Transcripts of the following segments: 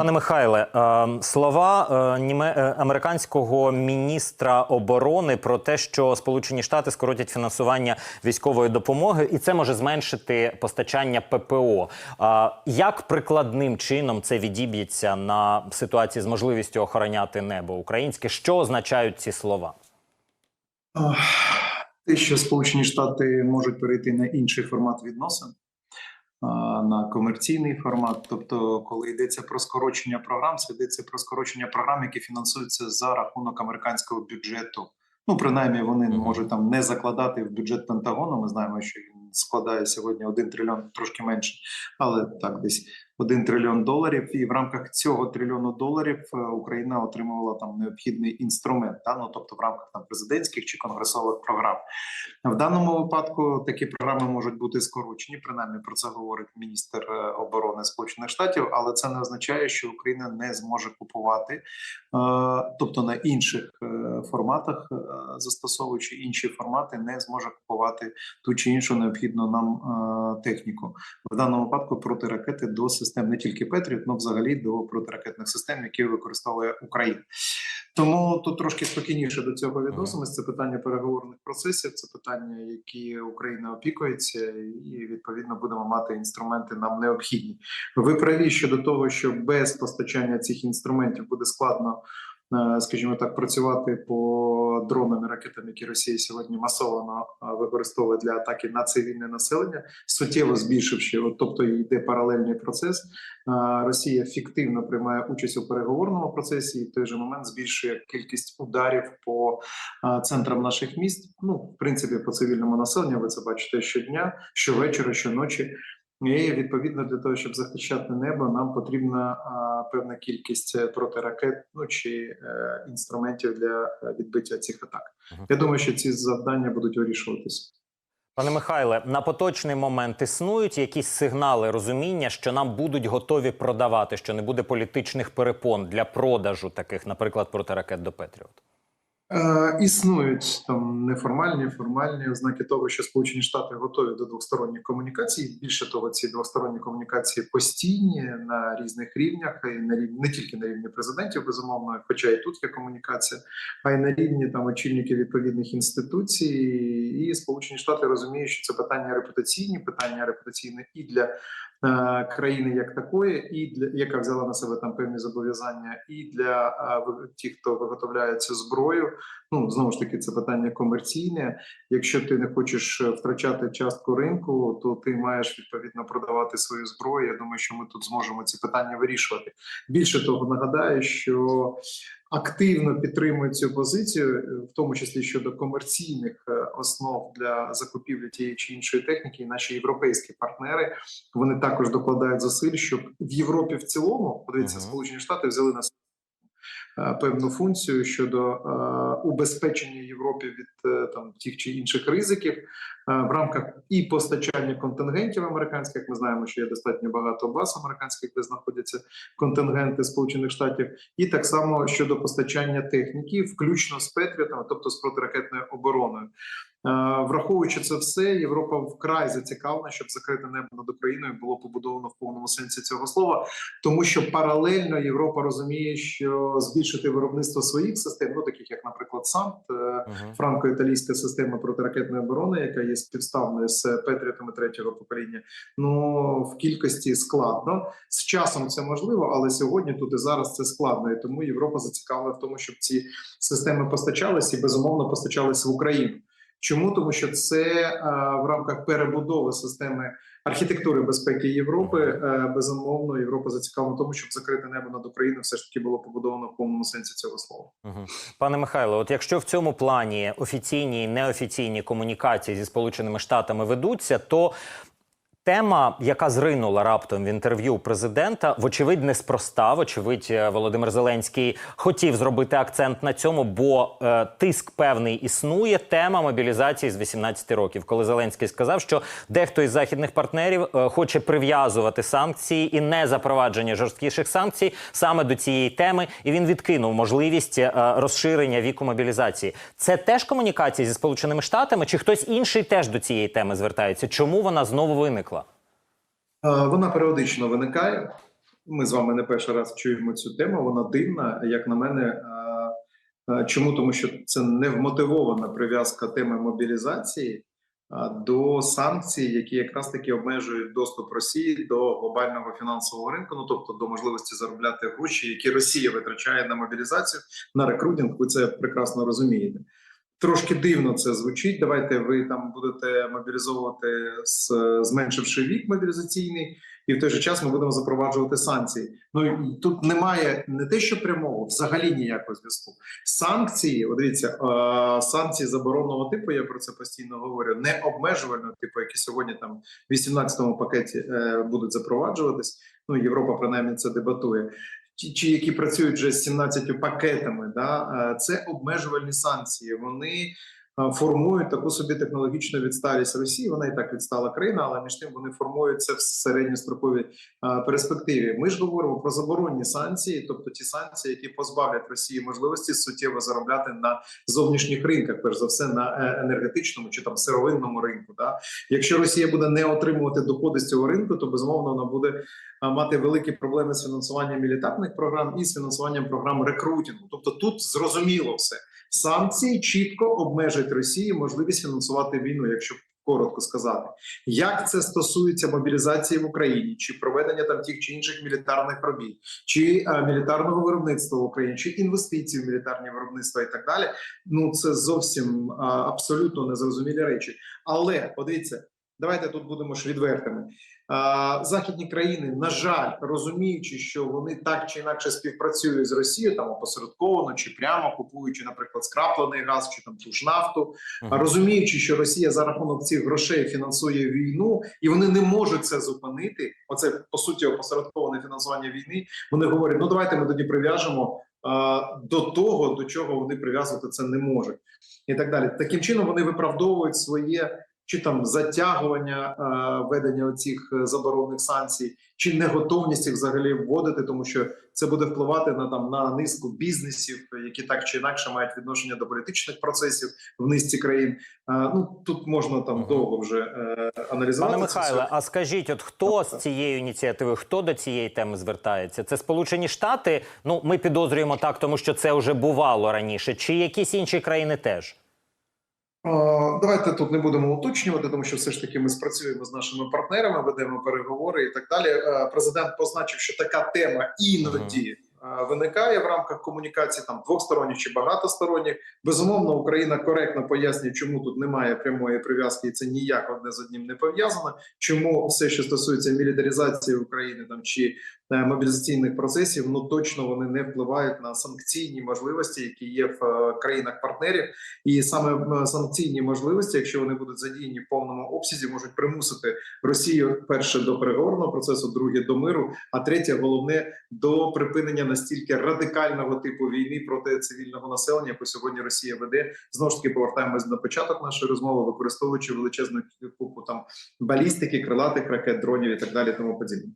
Пане Михайле, е, слова е, е, американського міністра оборони про те, що Сполучені Штати скоротять фінансування військової допомоги, і це може зменшити постачання ППО. Як прикладним чином це відіб'ється на ситуації з можливістю охороняти небо українське? Що означають ці слова? Те, що Сполучені Штати можуть перейти на інший формат відносин, на комерційний формат. Тобто, коли йдеться про скорочення програм, це йдеться про скорочення програм, які фінансуються за рахунок американського бюджету. Ну, принаймні, вони можуть там не закладати в бюджет Пентагону. Ми знаємо, що він складає сьогодні 1 трильйон, трошки менше, але так десь 1 трильйон доларів. І в рамках цього трильйону доларів е, Україна отримувала там необхідний інструмент, да? ну, тобто в рамках там президентських чи конгресових програм. В даному випадку такі програми можуть бути скорочені. Принаймні про це говорить міністр е, оборони Сполучених Штатів, але це не означає, що Україна не зможе купувати, е, тобто на інших форматах, застосовуючи інші формати, не зможе купувати ту чи іншу необхідну нам техніку. В даному випадку протиракети до систем не тільки Петріот, але взагалі до протиракетних систем, які використовує Україна. Тому тут трошки спокійніше до цього відносимось. Це питання переговорних процесів, це питання, які Україна опікується, і відповідно будемо мати інструменти нам необхідні. Ви праві щодо того, що без постачання цих інструментів буде складно. Е, Скажімо так, працювати по дронам і ракетам, які Росія сьогодні масово е, використовує для атаки на цивільне населення, суттєво збільшивши, от, тобто йде паралельний процес. Е, Росія фіктивно приймає участь у переговорному процесі і в той же момент збільшує кількість ударів по центрам наших міст. Ну, в принципі, по цивільному населенню. Ви це бачите щодня, щовечора, щоночі. І відповідно для того, щоб захищати небо, нам потрібна певна кількість е, протиракет ну, чи е, інструментів для е, відбиття цих атак. Я думаю, що ці завдання будуть вирішуватися. Пане Михайле, на поточний момент існують якісь сигнали розуміння, що нам будуть готові продавати, що не буде політичних перепон для продажу таких, наприклад, протиракет до Петріот. Е, існують там неформальні, формальні ознаки того, що Сполучені Штати готові до двосторонніх комунікацій. Більше того, ці двосторонні комунікації постійні на різних рівнях, і на рівні не тільки на рівні президентів, безумовно, хоча і тут є комунікація, а й на рівні там очільників відповідних інституцій. І Сполучені Штати розуміють, що це питання репутаційні, питання репутаційне і для країни як такої, і для яка взяла на себе там певні зобов'язання, і для е, тих, хто виготовляє цю зброю. Ну знову ж таки, це питання комерційне. Якщо ти не хочеш е, втрачати частку ринку, то ти маєш відповідно продавати свою зброю. Я думаю, що ми тут зможемо ці питання вирішувати. Більше того, нагадаю, що активно підтримують цю позицію, е, в тому числі щодо комерційних е, основ для закупівлі тієї чи іншої техніки, і наші європейські партнери вони також докладають зусиль, щоб в Європі в цілому, подивіться. Сполучені Штати взяли на певну функцію щодо е, убезпечення Європи від е, там тих чи інших ризиків е, в рамках і постачання контингентів американських. Ми знаємо, що є достатньо багато баз американських, де знаходяться контингенти Сполучених Штатів, і так само щодо постачання техніки, включно з Петріотами, тобто з протиракетною обороною. Е, Враховуючи це все, Європа вкрай зацікавлена, щоб закрите небо над Україною було побудовано в повному сенсі цього слова, тому що паралельно Європа розуміє, що збільшити виробництво своїх систем, ну таких як, наприклад, САМТ, е, Угу. франко-італійська система протиракетної оборони, яка є співставною з Петріотами третього покоління. Ну в кількості складно з часом це можливо, але сьогодні тут і зараз це складно. І тому Європа зацікавлена в тому, щоб ці системи постачались і безумовно постачались в Україну. Чому тому, що це е, в рамках перебудови системи архітектури безпеки Європи, е, безумовно, Європа зацікавлена в тому, щоб закрите небо над Україною все ж таки було побудовано в повному сенсі цього слова. Пане Михайло, от якщо в цьому плані офіційні і неофіційні комунікації зі Сполученими Штатами ведуться, то тема, яка зринула раптом в інтерв'ю президента, вочевидь, неспроста. Вочевидь, е, Володимир Зеленський хотів зробити акцент на цьому, бо е, тиск певний існує. Тема мобілізації з 18 років, коли Зеленський сказав, що дехто із західних партнерів е, хоче прив'язувати санкції і не запровадження жорсткіших санкцій саме до цієї теми, і він відкинув можливість е, розширення віку мобілізації. Це теж комунікації зі сполученими штатами, чи хтось інший теж до цієї теми звертається? Чому вона знову виникла? Е, Вона періодично виникає. ми з вами не перший раз чуємо цю тему. Вона дивна, як на мене. е, е, Чому тому, що це не вмотивована прив'язка теми мобілізації до санкцій, які якраз таки обмежують доступ Росії до глобального фінансового ринку, ну тобто до можливості заробляти гроші, які Росія витрачає на мобілізацію на рекрутинг. Ви це прекрасно розумієте. Трошки дивно це звучить. Давайте ви там будете мобілізовувати зменшивши вік мобілізаційний, і в той же час ми будемо запроваджувати санкції. Ну тут немає не те, що прямого, взагалі ніякого зв'язку. Санкції, от дивіться, е, санкції заборонного типу. Я про це постійно говорю, не обмежувального типу, які сьогодні там в 18-му пакеті е, будуть запроваджуватись. Ну Європа принаймні це дебатує. Чи, які працюють вже з 17 пакетами, да е, це обмежувальні санкції. Вони формують таку собі технологічну відсталість Росії. Вона і так відстала країна, але між тим вони формують це в середньостроковій е, перспективі. Ми ж говоримо про заборонні санкції, тобто ті санкції, які позбавлять Росії можливості суттєво заробляти на зовнішніх ринках, перш за все на е, енергетичному чи там сировинному ринку. Да? Якщо Росія буде не отримувати доходи з цього ринку, то безумовно вона буде мати великі проблеми з фінансуванням мілітарних програм і з фінансуванням програм рекрутингу. Тобто тут зрозуміло все. Санкції чітко обмежать Росії можливість фінансувати війну, якщо коротко сказати. Як це стосується мобілізації в Україні, чи проведення там тих чи інших мілітарних робіт, чи а, мілітарного виробництва в Україні, чи інвестицій в мілітарні виробництва і так далі. Ну це зовсім а, абсолютно незрозумілі речі. Але подивіться, давайте тут будемо ж відвертими. Західні країни, на жаль, розуміючи, що вони так чи інакше співпрацюють з Росією, там опосередковано чи прямо купуючи, наприклад, скраплений газ чи там ту ж нафту, розуміючи, що Росія за рахунок цих грошей фінансує війну, і вони не можуть це зупинити. Оце по суті опосередковане фінансування війни. Вони говорять: ну давайте ми тоді прив'яжемо до того, до чого вони прив'язувати це не можуть, і так далі. Таким чином вони виправдовують своє чи там затягування е, ведення оцих е, заборонних санкцій, чи неготовність їх взагалі вводити, тому що це буде впливати на там на низку бізнесів, які так чи інакше мають відношення до політичних процесів в низці країн. Е, ну тут можна там довго вже е, аналізувати. Пане Михайле, а скажіть, от хто з цією ініціативою, хто до цієї теми звертається? Це Сполучені Штати? Ну, ми підозрюємо так, тому що це вже бувало раніше, чи якісь інші країни теж? Давайте тут не будемо уточнювати, тому що все ж таки ми спрацюємо з нашими партнерами, ведемо переговори і так далі. Е, Президент позначив, що така тема іноді е, виникає в рамках комунікації там двосторонніх чи багатосторонніх. Безумовно, Україна коректно пояснює, чому тут немає прямої прив'язки, і це ніяк одне з одним не пов'язано. Чому все, що стосується мілітаризації України там чи мобілізаційних процесів, ну точно вони не впливають на санкційні можливості, які є в е, країнах-партнерів. І саме е, санкційні можливості, якщо вони будуть задіяні в повному обсязі, можуть примусити Росію перше до переговорного процесу, друге до миру, а третє головне до припинення настільки радикального типу війни проти цивільного населення, яку сьогодні Росія веде. Знову ж таки повертаємось на початок нашої розмови, використовуючи величезну купу там балістики, крилатих ракет, дронів і так далі. Тому подібне.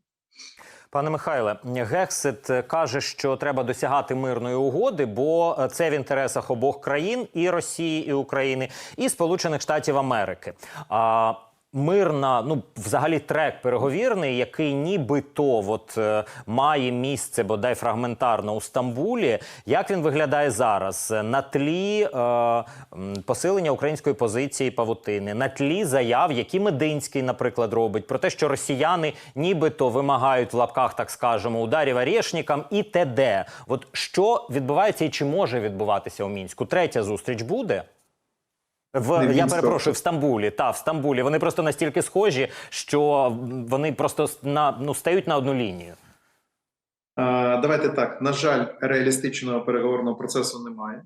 Пане Михайле, Гексит каже, що треба досягати мирної угоди, бо е, це в інтересах обох країн і Росії, і України, і Сполучених Штатів Америки. А мирна, ну взагалі трек переговірний, який нібито от е, має місце бодай фрагментарно у Стамбулі. Як він виглядає зараз на тлі е, посилення української позиції павутини, на тлі заяв, які Мединський, наприклад, робить про те, що росіяни нібито вимагають в лапках, так скажемо, ударів орешникам і т.д. От що відбувається і чи може відбуватися у мінську? Третя зустріч буде. В я перепрошую в Стамбулі. Та в Стамбулі вони просто настільки схожі, що вони просто на ну стають на одну лінію. Давайте так. На жаль, реалістичного переговорного процесу немає.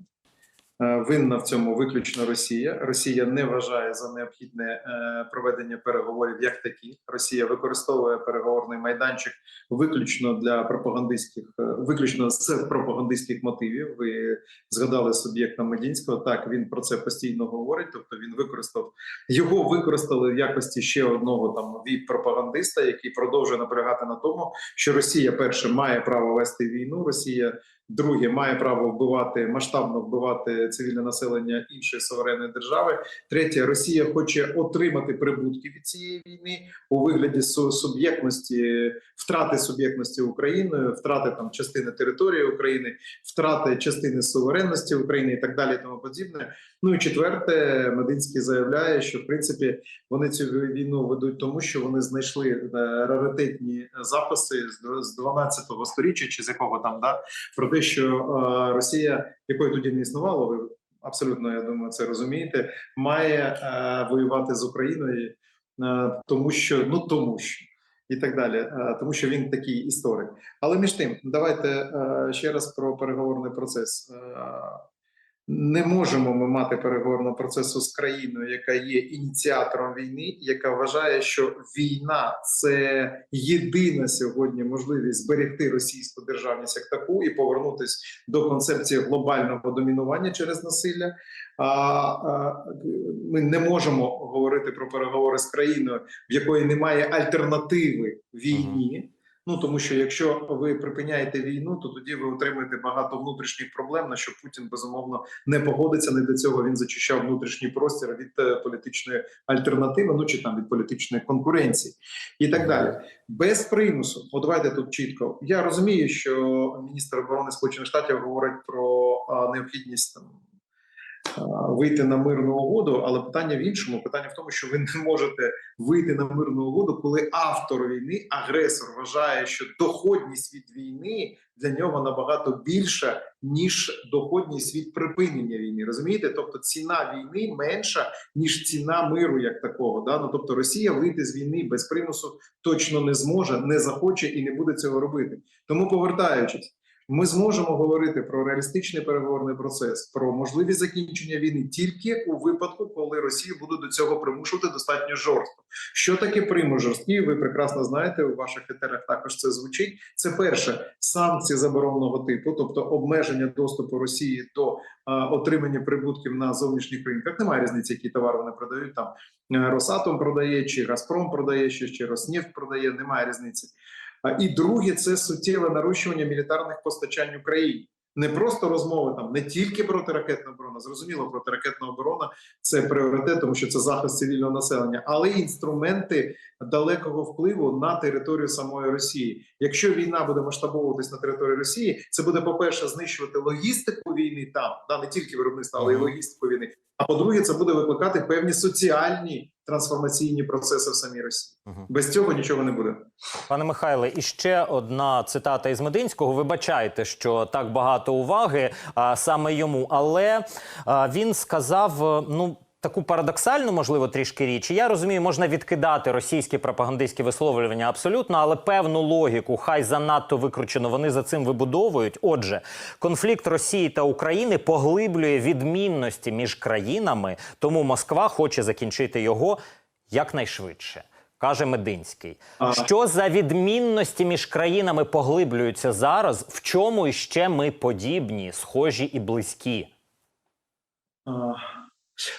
Е, Винна в цьому виключно Росія. Росія не вважає за необхідне е, проведення переговорів як такі. Росія використовує переговорний майданчик виключно для пропагандистських е, виключно з пропагандистських мотивів. Ви згадали суб'єкта Медінського. Так він про це постійно говорить. Тобто він використав його використали в якості ще одного там віп-пропагандиста, який продовжує наполягати на тому, що Росія перше має право вести війну. Росія друге має право вбивати масштабно вбивати цивільне населення іншої суверенної держави. Третє, Росія хоче отримати прибутки від цієї війни у вигляді суб'єктності, втрати суб'єктності Україною, втрати там частини території України, втрати частини суверенності України і так далі, і тому подібне. Ну і четверте, Мединський заявляє, що в принципі вони цю війну ведуть тому, що вони знайшли е, раритетні записи з дв- з 12-го сторіччя, чи з якого там да про те, що е, Росія, якої тоді не існувало, ви абсолютно я думаю, це розумієте, має е, воювати з Україною, тому що ну тому що. І так далі, тому що він такий історик. Але між тим, давайте ще раз про переговорний процес. Не можемо ми мати переговорного процесу з країною, яка є ініціатором війни, яка вважає, що війна це єдина сьогодні можливість зберегти російську державність як таку і повернутися до концепції глобального домінування через насилля. А ми не можемо говорити про переговори з країною, в якої немає альтернативи війні. Ну тому що якщо ви припиняєте війну, то тоді ви отримуєте багато внутрішніх проблем, на що Путін безумовно не погодиться. Не для цього він зачищав внутрішній простір від е, політичної альтернативи, ну чи там від політичної конкуренції, і так далі. Без примусу. От давайте тут чітко. Я розумію, що міністр оборони Сполучених Штатів говорить про а, необхідність там. А, Вийти на мирну угоду, але питання в іншому. Питання в тому, що ви не можете вийти на мирну угоду, коли автор війни, агресор, вважає, що доходність від війни для нього набагато більша ніж доходність від припинення війни. Розумієте? Тобто ціна війни менша ніж ціна миру, як такого. Да? Ну тобто Росія вийти з війни без примусу точно не зможе, не захоче і не буде цього робити. Тому повертаючись. Ми зможемо говорити про реалістичний переговорний процес, про можливість закінчення війни тільки у випадку, коли Росію будуть до цього примушувати достатньо жорстко. Що таке примус жорсткий? Ви прекрасно знаєте. У ваших етерах також це звучить. Це перше санкції забороненого типу, тобто обмеження доступу Росії до а, отримання прибутків на зовнішніх ринках. Немає різниці, які товари вони продають. Там е, Росатом продає, чи Газпром продає, чи, чи Роснефть продає. Немає різниці. І друге, це суттєве нарощування мілітарних постачань Україні. Не просто розмови там не тільки протиракетна оборона, зрозуміло, протиракетна оборона це пріоритет, тому що це захист цивільного населення, але й інструменти далекого впливу на територію самої Росії. Якщо війна буде масштабовуватись на території Росії, це буде по перше знищувати логістику війни там, да не тільки виробництво, але й логістику війни. А по-друге, це буде викликати певні соціальні трансформаційні процеси в самій Росії. Угу. Без цього нічого не буде. Пане Михайле, і ще одна цитата із Мединського. Вибачайте, що так багато уваги а, саме йому, але а, він сказав: ну. Таку парадоксальну, можливо, трішки річ. Я розумію, можна відкидати російські пропагандистські висловлювання абсолютно, але певну логіку, хай занадто викручено, вони за цим вибудовують. Отже, конфлікт Росії та України поглиблює відмінності між країнами, тому Москва хоче закінчити його якнайшвидше, каже Мединський. А. Що за відмінності між країнами поглиблюються зараз? В чому іще ми подібні, схожі і близькі? А,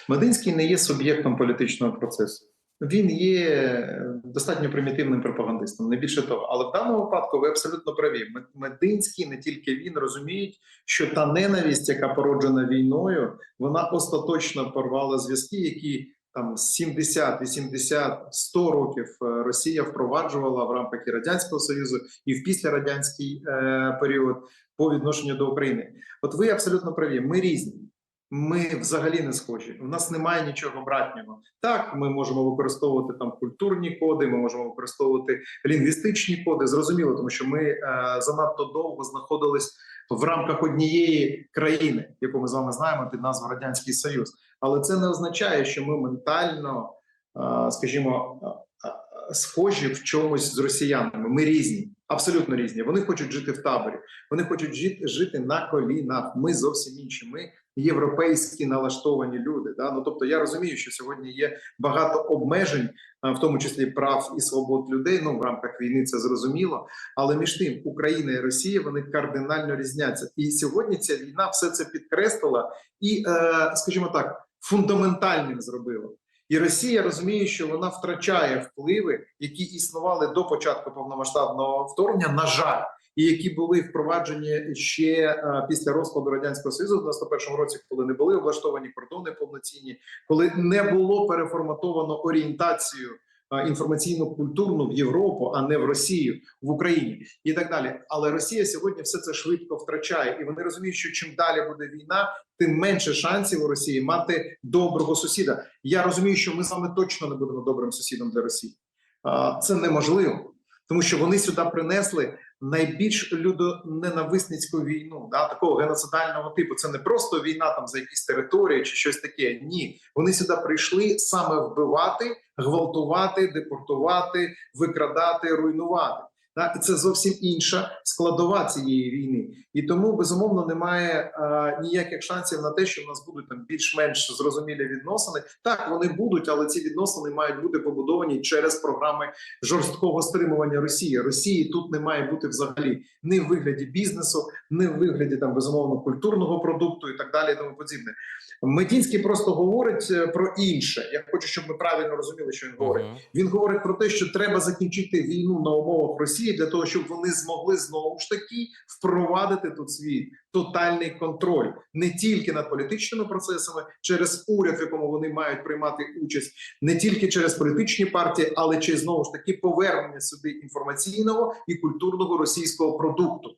Мединський не є суб'єктом політичного процесу. Він є достатньо примітивним пропагандистом, не більше того. Але в даному випадку ви абсолютно праві. Мед- Мединський, не тільки він розуміють, що та ненависть, яка породжена війною, вона остаточно порвала зв'язки, які там 70, 80, 100 років е, Росія впроваджувала в рамках і радянського союзу і в післярадянський е, період по відношенню до України. От ви абсолютно праві. Ми різні. Ми взагалі не схожі. У нас немає нічого братнього. Так, ми можемо використовувати там культурні коди, ми можемо використовувати лінгвістичні коди. Зрозуміло, тому що ми е, занадто довго знаходились в рамках однієї країни, яку ми з вами знаємо під назвою Радянський Союз. Але це не означає, що ми ментально, е, скажімо, е, е, схожі в чомусь з росіянами. Ми різні, абсолютно різні. Вони хочуть жити в таборі, вони хочуть жити, жити на колінах. Ми зовсім інші. Ми європейські налаштовані люди. Да? Ну тобто, я розумію, що сьогодні є багато обмежень, в тому числі прав і свобод людей. Ну в рамках війни це зрозуміло. Але між тим Україна і Росія вони кардинально різняться. І сьогодні ця війна все це підкреслила і, е, скажімо так, фундаментальним зробила. І Росія розуміє, що вона втрачає впливи, які існували до початку повномасштабного вторгнення. На жаль, і які були впроваджені ще е, після розкладу радянського союзу в 91-му році, коли не були облаштовані кордони повноцінні, коли не було переформатовано орієнтацію е, інформаційно-культурну в Європу, а не в Росію, в Україні і так далі. Але Росія сьогодні все це швидко втрачає, і вони розуміють, що чим далі буде війна, тим менше шансів у Росії мати доброго сусіда. Я розумію, що ми з вами точно не будемо добрим сусідом для Росії. А, Це неможливо, тому що вони сюди принесли найбільш людоненависницьку війну, да, такого геноцидального типу. Це не просто війна там за якісь території чи щось таке. Ні, вони сюди прийшли саме вбивати, гвалтувати, депортувати, викрадати, руйнувати. Да, і це зовсім інша складова цієї війни, і тому безумовно немає е, ніяких шансів на те, що в нас будуть там більш-менш зрозумілі відносини. Так вони будуть, але ці відносини мають бути побудовані через програми жорсткого стримування Росії. Росії тут не має бути взагалі ні в вигляді бізнесу, ні в вигляді там безумовно культурного продукту і так далі. І тому подібне. Медінський просто говорить е, про інше. Я хочу, щоб ми правильно розуміли, що він говорить. Він говорить про те, що треба закінчити війну на умовах Росії для того, щоб вони змогли знову ж таки впровадити тут свій тотальний контроль не тільки над політичними процесами через уряд, в якому вони мають приймати участь, не тільки через політичні партії, але чи знову ж таки повернення сюди інформаційного і культурного російського продукту.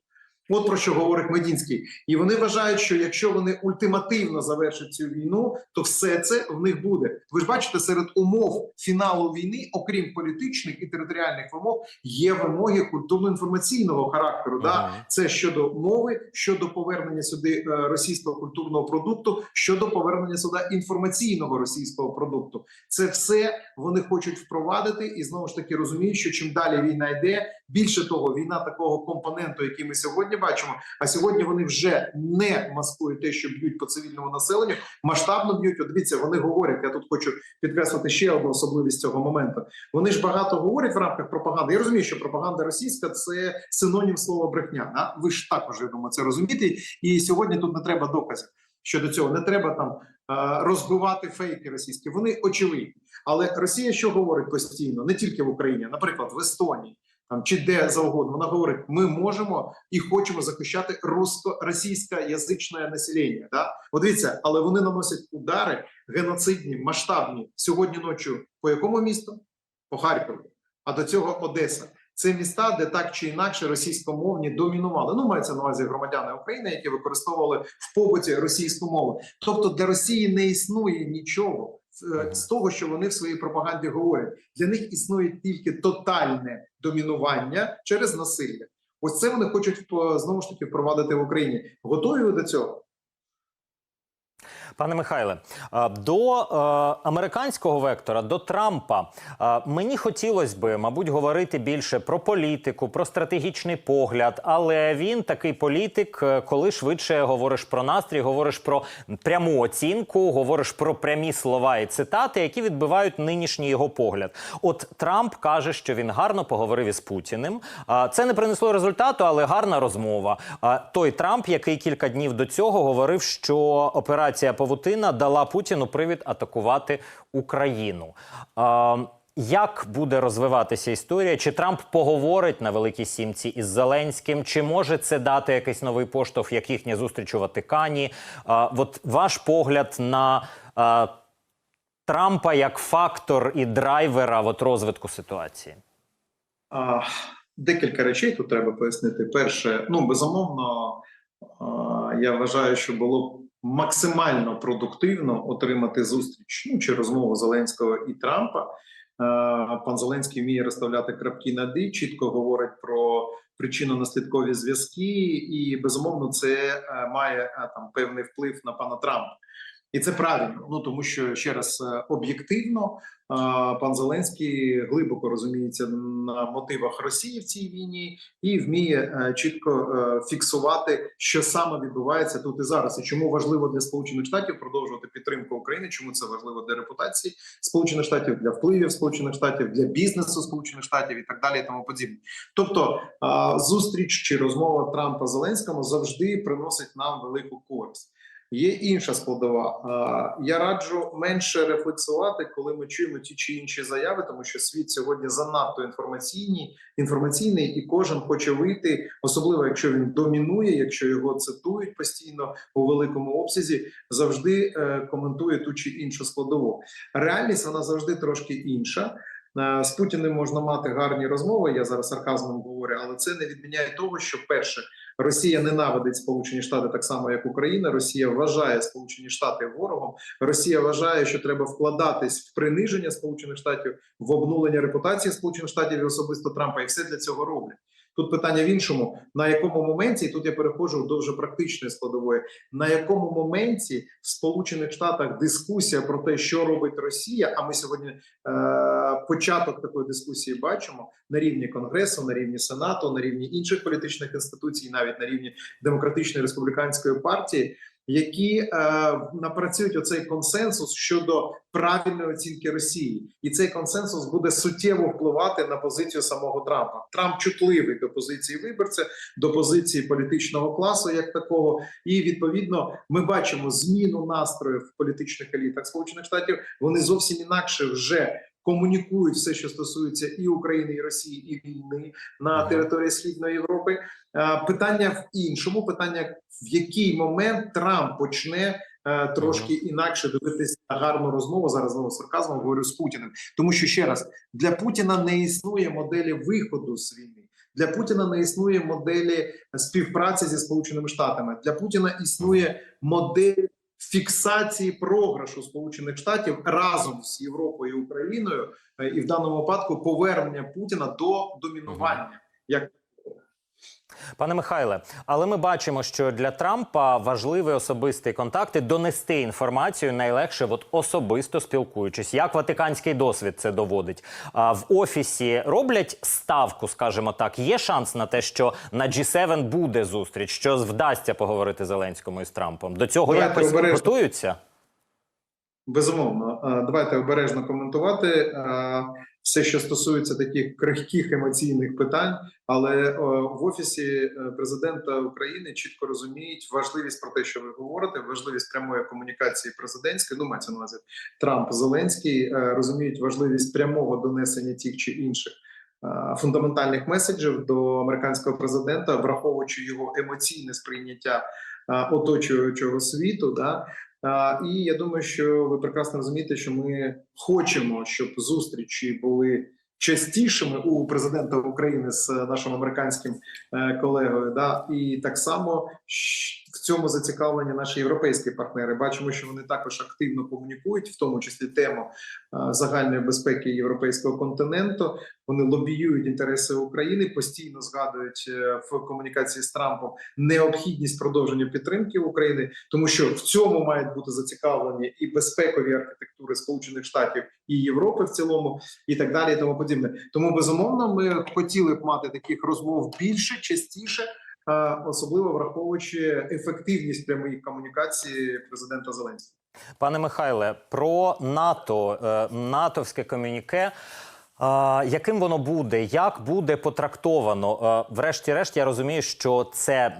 От про що говорить Медінський, і вони вважають, що якщо вони ультимативно завершать цю війну, то все це в них буде. Ви ж бачите, серед умов фіналу війни, окрім політичних і територіальних вимог, є вимоги культурно-інформаційного характеру. Да? Це щодо мови, щодо повернення сюди е, російського культурного продукту, щодо повернення сюди інформаційного російського продукту. Це все вони хочуть впровадити, і знову ж таки розуміють, що чим далі війна йде, більше того, війна такого компоненту, який ми сьогодні бачимо. А сьогодні вони вже не маскують те, що б'ють по цивільному населенню, масштабно б'ють. От дивіться, вони говорять. Я тут хочу підкреслити ще одну особливість цього моменту. Вони ж багато говорять в рамках пропаганди. Я розумію, що пропаганда російська це синонім слова брехня. Да? Ви ж також я думаю, це розумієте. І сьогодні тут не треба доказів щодо цього. Не треба там е, розбивати фейки російські. Вони очевидні. Але Росія що говорить постійно, не тільки в Україні, наприклад, в Естонії. Чи де завгодно вона говорить, ми можемо і хочемо захищати русско-російське язичне населення. Да? От дивіться, але вони наносять удари геноцидні, масштабні сьогодні ночі. По якому місту? По Харкову. А до цього Одеса. Це міста, де так чи інакше російськомовні домінували. Ну, мається на увазі громадяни України, які використовували в побуті російську мову. Тобто для Росії не існує нічого з того, що вони в своїй пропаганді говорять. Для них існує тільки тотальне домінування через насилля. Ось це вони хочуть е, знову ж таки впровадити в Україні. Готові ви до цього? Пане Михайле, до американського вектора, до Трампа, мені хотілося би, мабуть, говорити більше про політику, про стратегічний погляд. Але він такий політик, е, коли швидше говориш про настрій, говориш про пряму оцінку, говориш про прямі слова і цитати, які відбивають нинішній його погляд. От Трамп каже, що він гарно поговорив із Путіним. Це не принесло результату, але гарна розмова. Той Трамп, який кілька днів до цього говорив, що операція Павутина дала Путіну привід атакувати Україну. А, як буде розвиватися історія? Чи Трамп поговорить на Великій Сімці із Зеленським? Чи може це дати якийсь новий поштовх, як їхня зустріч у Ватикані? А, от ваш погляд на а, Трампа як фактор і драйвера от розвитку ситуації? А, Декілька речей тут треба пояснити. Перше, ну безумовно, а, я вважаю, що було б максимально продуктивно отримати зустріч ну, чи розмову Зеленського і Трампа. Пан Зеленський вміє розставляти крапки на «і», чітко говорить про причинно-наслідкові зв'язки, і безумовно це е, має е, там певний вплив на пана Трампа. І це правильно. Ну тому що ще раз е, об'єктивно е, пан Зеленський глибоко розуміється на мотивах Росії в цій війні і вміє е, чітко фіксувати, що саме відбувається тут і зараз, і чому важливо для Сполучених Штатів продовжувати підтримку України. Чому це важливо для репутації Сполучених Штатів, для впливів Сполучених Штатів, для бізнесу Сполучених Штатів і так далі, і тому подібне. Тобто зустріч чи розмова Трампа Зеленському завжди приносить нам велику користь. Є інша складова. Я раджу менше рефлексувати, коли ми чуємо ті чи інші заяви, тому що світ сьогодні занадто інформаційний, інформаційний, і кожен хоче вийти, особливо якщо він домінує, якщо його цитують постійно у великому обсязі, завжди е, коментує ту чи іншу складову. Реальність вона завжди трошки інша. Е, З Путіним можна мати гарні розмови. Я зараз сарказмом говорю, але це не відміняє того, що перше Росія ненавидить Сполучені Штати так само, як Україна. Росія вважає Сполучені Штати ворогом. Росія вважає, що треба вкладатись в приниження Сполучених Штатів, в обнулення репутації Сполучених Штатів і особисто Трампа, і все для цього роблять. Тут питання в іншому: на якому моменті, і тут я переходжу до вже практичної складової, на якому моменті в Сполучених Штатах дискусія про те, що робить Росія, а ми сьогодні е, початок такої дискусії бачимо на рівні Конгресу, на рівні Сенату, на рівні інших політичних інституцій, навіть на рівні демократичної республіканської партії, які е, напрацюють оцей консенсус щодо правильної оцінки Росії, і цей консенсус буде суттєво впливати на позицію самого Трампа. Трамп чутливий до позиції виборця, до позиції політичного класу, як такого, і відповідно ми бачимо зміну настроїв в політичних елітах Сполучених Штатів. Вони зовсім інакше вже. Комунікують все, що стосується і України, і Росії, і війни на території Східної Європи. Е, Питання в іншому: питання в який момент Трамп почне е, трошки інакше дивитися на гарну розмову. Зараз знову сарказмом говорю з Путіним, тому що ще раз для Путіна не існує моделі виходу з війни. Для Путіна не існує моделі співпраці зі Сполученими Штатами. Для Путіна існує модель фіксації програшу Сполучених Штатів разом з Європою і Україною, е, і в даному випадку повернення Путіна до домінування. Як Пане Михайле, але ми бачимо, що для Трампа важливий особистий контакт донести інформацію найлегше, от особисто спілкуючись. Як ватиканський досвід це доводить? А в офісі роблять ставку, скажімо так. Є шанс на те, що на G7 буде зустріч, що вдасться поговорити Зеленському із Трампом. До цього Давайте якось обережно. готуються. Безумовно, давайте обережно коментувати все, що стосується таких крихких емоційних питань. Але е, в офісі е, президента України чітко розуміють важливість про те, що ви говорите, важливість прямої комунікації президентської. Ну, мається на увазі Трамп Зеленський е, розуміють важливість прямого донесення тих чи інших. Фундаментальних меседжів до американського президента, враховуючи його емоційне сприйняття оточуючого світу, да і я думаю, що ви прекрасно розумієте, що ми хочемо, щоб зустрічі були частішими у президента України з нашим американським е, колегою. Да, і так само в цьому зацікавлені наші європейські партнери. Бачимо, що вони також активно комунікують, в тому числі тему е, загальної безпеки європейського континенту. Вони лобіюють інтереси України, постійно згадують е, в комунікації з Трампом необхідність продовження підтримки України, тому що в цьому мають бути зацікавлені і безпекові архітектури Сполучених Штатів і Європи в цілому, і так далі, і тому подібне. Тому безумовно, ми хотіли б мати таких розмов більше, частіше. Особливо враховуючи ефективність прямої комунікації президента Зеленського. Пане Михайле, про НАТО, е, натовське комюніке. Яким воно буде? Як буде потрактовано? Врешті-решт, я розумію, що це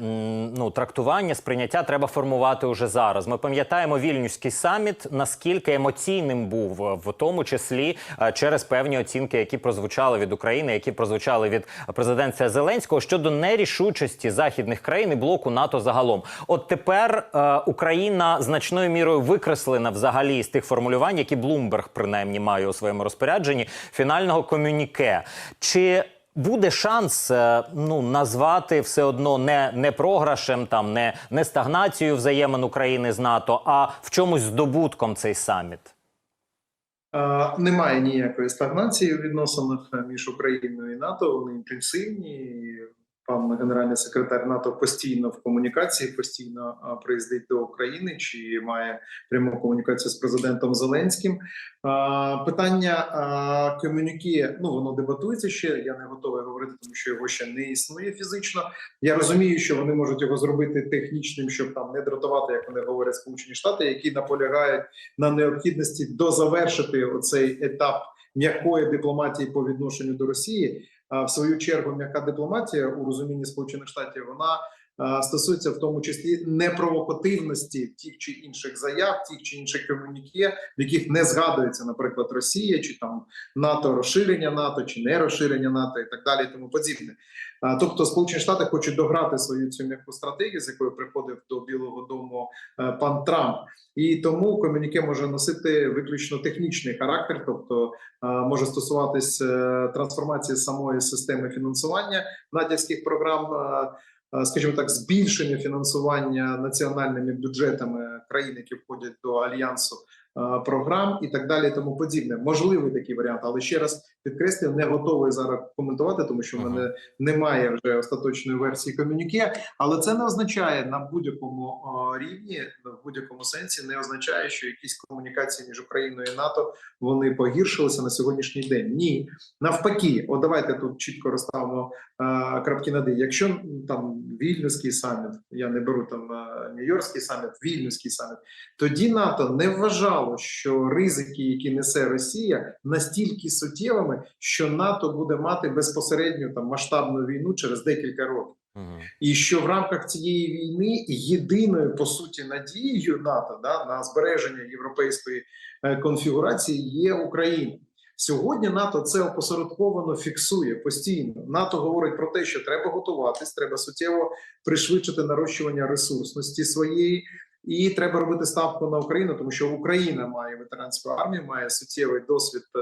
ну трактування, сприйняття треба формувати уже зараз. Ми пам'ятаємо вільнюський саміт, наскільки емоційним був, е, в тому числі е, через певні оцінки, які прозвучали від України, які прозвучали від президента Зеленського щодо нерішучості західних країн і блоку НАТО загалом. От тепер е, Україна значною мірою викреслена взагалі з тих формулювань, які Блумберг принаймні має у своєму розпорядженні фінального комюніке. Чи буде шанс е, ну назвати все одно не, не програшем, там не, не стагнацією взаємин України з НАТО, а в чомусь здобутком цей саміт? Е, Немає ніякої стагнації у відносинах е, між Україною і НАТО. Вони інтенсивні. Пан генеральний секретар НАТО постійно в комунікації, постійно приїздить до України чи має пряму комунікацію з президентом Зеленським. Питання а, ну воно дебатується ще. Я не готовий говорити, тому що його ще не існує фізично. Я розумію, що вони можуть його зробити технічним, щоб там не дратувати, як вони говорять, Сполучені Штати, які наполягають на необхідності дозавершити оцей етап м'якої дипломатії по відношенню до Росії. В свою чергу м'яка дипломатія у розумінні Сполучених Штатів вона стосується в тому числі непровокативності тих чи інших заяв, тих чи інших комуніке, в яких не згадується, наприклад, Росія чи там НАТО, розширення НАТО чи не розширення НАТО і так далі, і тому подібне. Тобто, Сполучені Штати хочуть дограти свою цю м'яку стратегію, з якою приходив до Білого Дому е, пан Трамп, і тому комюніке може носити виключно технічний характер, тобто е, може стосуватись е, трансформації самої системи фінансування натівських програм. Скажімо так, збільшення фінансування національними бюджетами країн, які входять до альянсу програм, і так далі, і тому подібне. Можливий такий варіант, але ще раз підкреслюю, не готовий зараз коментувати, тому що в мене немає вже остаточної версії комюніке. Але це не означає на будь-якому рівні, в будь-якому сенсі, не означає, що якісь комунікації між Україною і НАТО вони погіршилися на сьогоднішній день. Ні, навпаки, от давайте тут чітко розставимо е, крапки над «і». Якщо там вільнюський саміт, я не беру там е, Нью-Йоркський саміт, вільнюський саміт, тоді НАТО не вважало, що ризики, які несе Росія, настільки суттєвими, що НАТО буде мати безпосередню там масштабну війну через декілька років. Мгм. І що в рамках цієї війни єдиною по суті надією НАТО да, на збереження європейської е, конфігурації є Україна. Сьогодні НАТО це опосередковано фіксує постійно. НАТО говорить про те, що треба готуватись, треба суттєво пришвидшити нарощування ресурсності своєї, і треба робити ставку на Україну, тому що Україна має ветеранську армію, має суттєвий досвід е,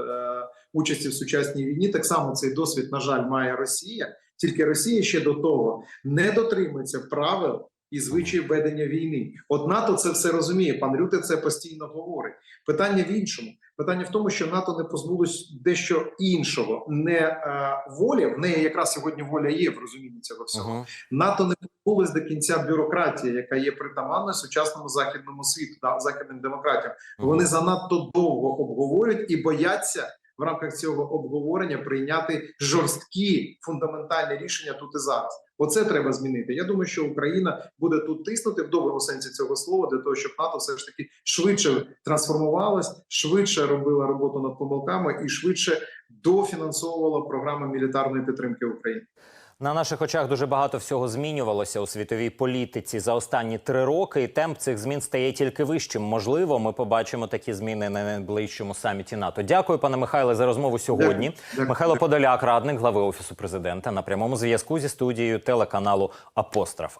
участі в сучасній війні. Так само цей досвід, на жаль, має Росія. Тільки Росія ще до того не дотримується правил і звичаїв ведення війни. От НАТО це все розуміє. Пан Рюте це постійно говорить. Питання в іншому. Питання в тому, що НАТО не позбулось дещо іншого, не е, волі. В неї якраз сьогодні воля є в розумінні цього всього. Мгм. НАТО не позбулось до кінця бюрократії, яка є притаманною сучасному західному світу, да, західним демократіям. Вони занадто довго обговорюють і бояться в рамках цього обговорення прийняти жорсткі фундаментальні рішення тут і зараз. Оце треба змінити. Я думаю, що Україна буде тут тиснути в доброму сенсі цього слова для того, щоб НАТО все ж таки швидше трансформувалась, швидше робила роботу над помилками і швидше дофінансовувала програми мілітарної підтримки України. На наших очах дуже багато всього змінювалося у світовій політиці за останні три роки, і темп цих змін стає тільки вищим. Можливо, ми побачимо такі зміни на найближчому саміті НАТО. Дякую, пане Михайле, за розмову сьогодні. Дякую. Михайло Подоляк, радник глави офісу президента, на прямому зв'язку зі студією телеканалу Апостроф.